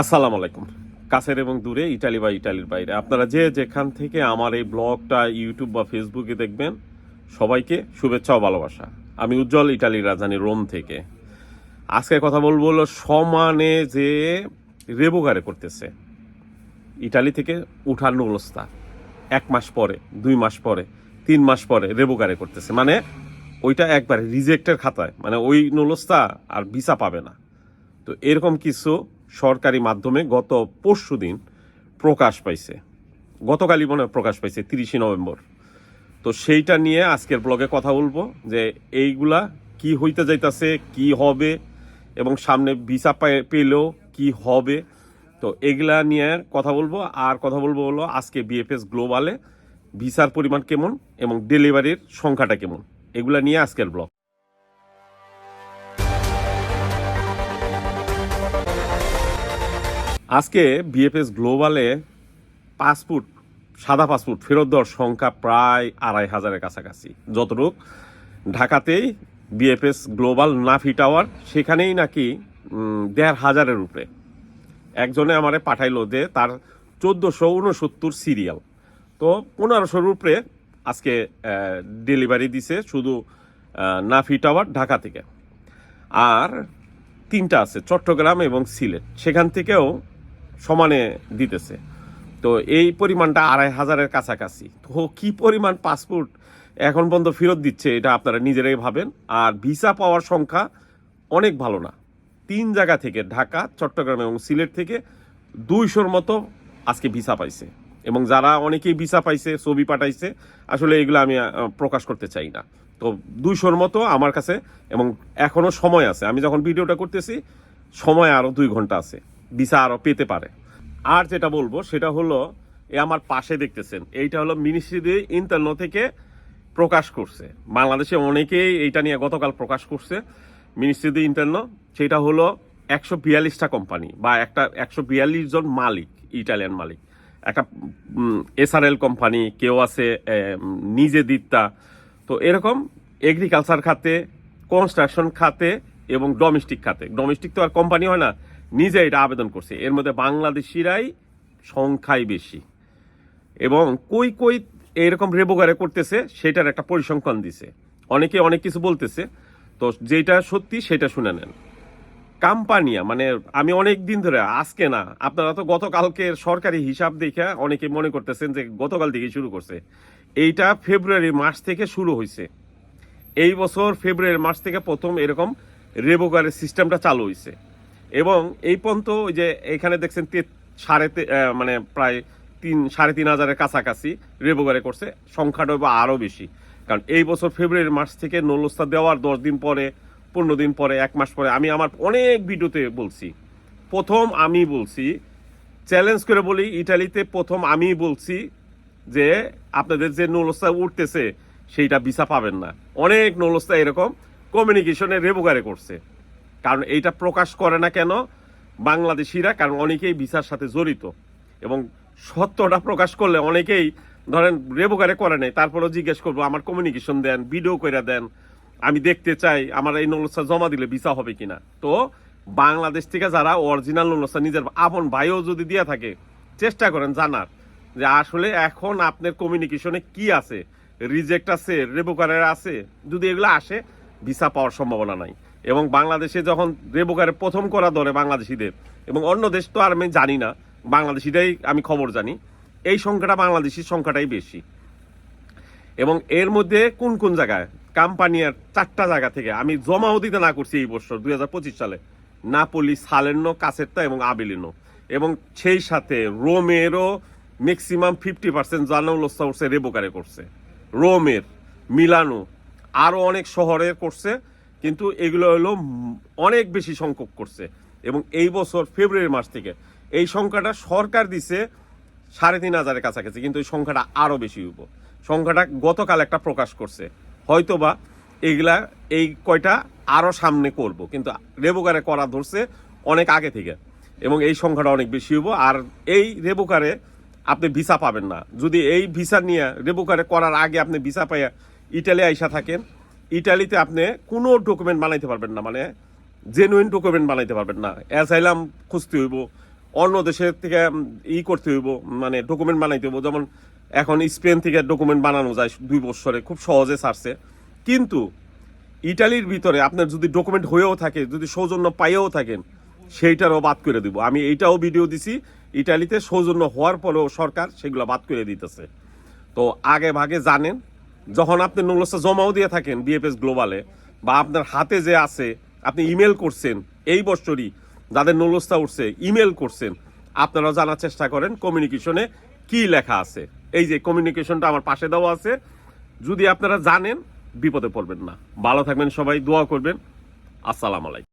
আসসালামু আলাইকুম। কাছের এবং দূরে ইটালি বা ইটালির বাইরে। আপনারা যে যেখান থেকে আমার এই ব্লগটা, ইউটিউব বা ফেসবুকে দেখবেন, সবাইকে শুভেচ্ছা ও ভালোবাসা। আমি উজ্জ্বল, ইটালির রাজধানী রোম থেকে। আজকে কথা বলব হলো সমানে যে রেবোগারে করতেছে। ইটালি থেকে উঠার অবস্থা এক মাস পরে, দুই মাস পরে, তিন মাস পরে রেবোগারে করতেছে। মানে ওইটা একবারে রিজেক্টের খাতায়। মানে ওই নলস্তা আর ভিসা পাবে না। তো এরকম কিছু সরকারি মাধ্যমে গত পরশু দিন প্রকাশ পাইছে। গতকালই মনে প্রকাশ পাইছে, তিরিশে নভেম্বর। তো সেইটা নিয়ে আজকের ব্লগে কথা বলব যে এইগুলা কি হইতে যাইতাছে, কি হবে, এবং সামনে ভিসা পেলেও কি হবে। তো এগুলা নিয়ে কথা বলব। আর কথা বলব হলো আজকে বিএফএস গ্লোবালে ভিসার পরিমাণ কেমন এবং ডেলিভারির সংখ্যাটা কেমন। এগুলা নিয়ে আজকের ব্লগ। আজকে বিএফএস গ্লোবালে পাসপোর্ট, সাদা পাসপোর্ট ফেরত দেওয়ার সংখ্যা প্রায় আড়াই হাজারের কাছাকাছি। যতটুক ঢাকাতেই বিএফএস গ্লোবাল নাফি টাওয়ার, সেখানেই নাকি দেড় হাজারের উপরে। একজনে আমারে পাঠাইলো যে তার চোদ্দোশো উনসত্তর সিরিয়াল। তো পনেরোশোর উপরে আজকে ডেলিভারি দিছে শুধু নাফি টাওয়ার ঢাকা থেকে। আর তিনটা আছে, চট্টগ্রাম এবং সিলেট। সেখান থেকেও সমানে দিতেছে। তো এই পরিমাণটা আড়াই হাজারের কাছাকাছি। তো কি পরিমাণ পাসপোর্ট এখন পর্যন্ত ফেরত দিচ্ছে, এটা আপনারা নিজেরাই ভাবেন। আর ভিসা পাওয়ার সংখ্যা অনেক ভালো না। তিন জায়গা থেকে, ঢাকা, চট্টগ্রাম এবং সিলেট থেকে দুইশোর মতো আজকে ভিসা পাইছে। এবং যারা অনেকেই ভিসা পাইছে, ছবি পাঠাইছে, আসলে এগুলো আমি প্রকাশ করতে চাই না। তো দুইশোর মতো আমার কাছে, এবং এখনও সময় আছে। আমি যখন ভিডিওটা করতেছি, সময় আরও দুই ঘণ্টা আছে। ভিসা আরও পেতে পারে। আর যেটা বলব, সেটা হলো, এ আমার পাশে দেখতেছেন, এইটা হলো মিনিস্ট্রি ইন্টারনো থেকে প্রকাশ করছে। বাংলাদেশে অনেকেই এইটা নিয়ে গতকাল প্রকাশ করছে মিনিস্ট্রি ইন্টারনো সেটা হলো একশো বিয়াল্লিশটা কোম্পানি বা একটা একশো বিয়াল্লিশ জন মালিক ইটালিয়ান মালিক। একটা এসআরএল কোম্পানি কেউ আছে নিজে দিত্তা। তো এরকম এগ্রিকালচার খাতে কনস্ট্রাকশন খাতে এবং ডোমেস্টিক খাতে। ডোমেস্টিক তো আর কোম্পানি হয় না নিজে এটা আবেদন করছে। এর মধ্যে বাংলাদেশিরাই সংখ্যাই বেশি। এবং কই কই এরকম রেবোগারে করতেছে, সেটার একটা পরিসংখ্যান দিছে। অনেকে অনেক কিছু বলতেছে, তো যেটা সত্যি সেটা শুনে নেন। কাম্পানিয়া মানে আমি অনেক দিন ধরে, আজকে না, আপনারা তো গতকালকের সরকারি হিসাব দেখে অনেকে মনে করতেছেন যে গতকাল থেকে শুরু করছে। এইটা ফেব্রুয়ারি মাস থেকে শুরু হয়েছে এই বছর ফেব্রুয়ারি মাস থেকে প্রথম এরকম রেবোগারের সিস্টেমটা চালু হয়েছে এবং এই পর্যন্ত ওই যে এখানে দেখছেন তে- সাড়ে মানে প্রায় তিন, সাড়ে তিন হাজারের কাছাকাছি রেবোগারে করছে। সংখ্যাটা বা আরও বেশি। কারণ এই বছর ফেব্রুয়ারি মাস থেকে নলস্তা দেওয়ার দশ দিন পরে, পনেরো দিন পরে, এক মাস পরে আমি আমার অনেক ভিডিওতে বলছি। প্রথম আমি বলছি চ্যালেঞ্জ করে বলি, ইটালিতে প্রথম আমি বলছি যে আপনাদের যে নলস্তা উঠতেছে, সেইটা ভিসা পাবেন না। অনেক নলস্তা এরকম কমিউনিকেশনে রেবোগারে করছে। কারণ এইটা প্রকাশ করে না কেন? বাংলাদেশিরা, কারণ অনেকেই ভিসার সাথে জড়িত। এবং সত্যটা প্রকাশ করলে অনেকেই ধরেন রেবোগারে করে নেই, তারপরেও জিজ্ঞেস করব, আমার কমিউনিকেশন দেন ভিডিও করে দেন, আমি দেখতে চাই, আমার এই নলসা জমা দিলে ভিসা হবে কিনা? তো বাংলাদেশ থেকে যারা অরিজিনাল নলসা নিজের আপন ভাইও যদি দিয়ে থাকে, চেষ্টা করেন জানার যে আসলে এখন আপনার কমিউনিকেশনে কি আছে? রিজেক্ট আছে, রেবোকারের আছে, যদি এগুলো আসে, ভিসা পাওয়ার সম্ভাবনা নাই। এবং বাংলাদেশে যখন রেবোকারে প্রথম করা ধরে বাংলাদেশিদের, এবং অন্য দেশ তো আর আমি জানি না বাংলাদেশিটাই আমি খবর জানি, এই সংখ্যাটা বাংলাদেশির সংখ্যাটাই বেশি। এবং এর মধ্যে কোন কোন জায়গায়? কাম্পানিয়ার চারটা জায়গা থেকে, আমি জমাও দিতে না করছি এই বছর দু হাজার পঁচিশ সালে। নাপোলি সালেন্নো কাসেট্টা এবং আবেলিনো। এবং সেই সাথে রোমেরও ম্যাক্সিমাম ফিফটি পার্সেন্ট জানাউলস্তা উঠছে রেবোকারে করছে। রোমের, মিলানো, আরও অনেক শহরের করছে। কিন্তু এগুলো হলো অনেক বেশি সংখ্যক করছে। এবং এই বছর ফেব্রুয়ারি মাস থেকে এই সংখ্যাটা সরকার দিছে সাড়ে তিন হাজারের কাছাকাছি, কিন্তু এই সংখ্যাটা আরও বেশি হইব। সংখ্যাটা গতকাল একটা প্রকাশ করছে। হয়তোবা এইগুলা এই কয়টা আরও সামনে করব, কিন্তু রেবোকারে করা ধরছে অনেক আগে থেকে। এবং এই সংখ্যাটা অনেক বেশি হইব। আর এই রেবোকারে আপনি ভিসা পাবেন না। যদি এই ভিসা নিয়ে রেবোকারে করার আগে আপনি ভিসা পাইয়া ইটালি আইসা থাকেন ইটালিতে আপনি কোনো ডকুমেন্ট বানাইতে পারবেন না মানে জেনুইন ডকুমেন্ট বানাইতে পারবেন না। অ্যাসাইলাম খুঁজতে হইব, অন্য দেশের থেকে ই করতে হইব মানে ডকুমেন্ট বানাইতে হইব। যেমন এখন স্পেন থেকে ডকুমেন্ট বানানো যায় দুই বছরে, খুব সহজে ছাড়ছে। কিন্তু ইটালির ভিতরে আপনার যদি ডকুমেন্ট হয়েও থাকে, যদি সৌজন্য পাইয়েও থাকেন, সেইটারও বাদ করে দিব। আমি এইটাও ভিডিও দিছি, ইটালিতে সৌজন্য হওয়ার পরেও সরকার সেগুলো বাদ করে দিতেছে। তো আগে ভাগে জানেন যখন আপনি নোলসটা জমাও দিয়ে থাকেন বিএফএস গ্লোবালে বা আপনার হাতে যে আছে, আপনি ইমেল করছেন, এই বছরই যাদের নোলসটা উঠছে ইমেল করছেন, আপনারা জানার চেষ্টা করেন কমিউনিকেশনে কি লেখা আছে। এই যে কমিউনিকেশনটা আমার পাশে দেওয়া আছে। যদি আপনারা জানেন, বিপদে পড়বেন না। ভালো থাকবেন সবাই, দোয়া করবেন। আসসালাম আলাইকুম।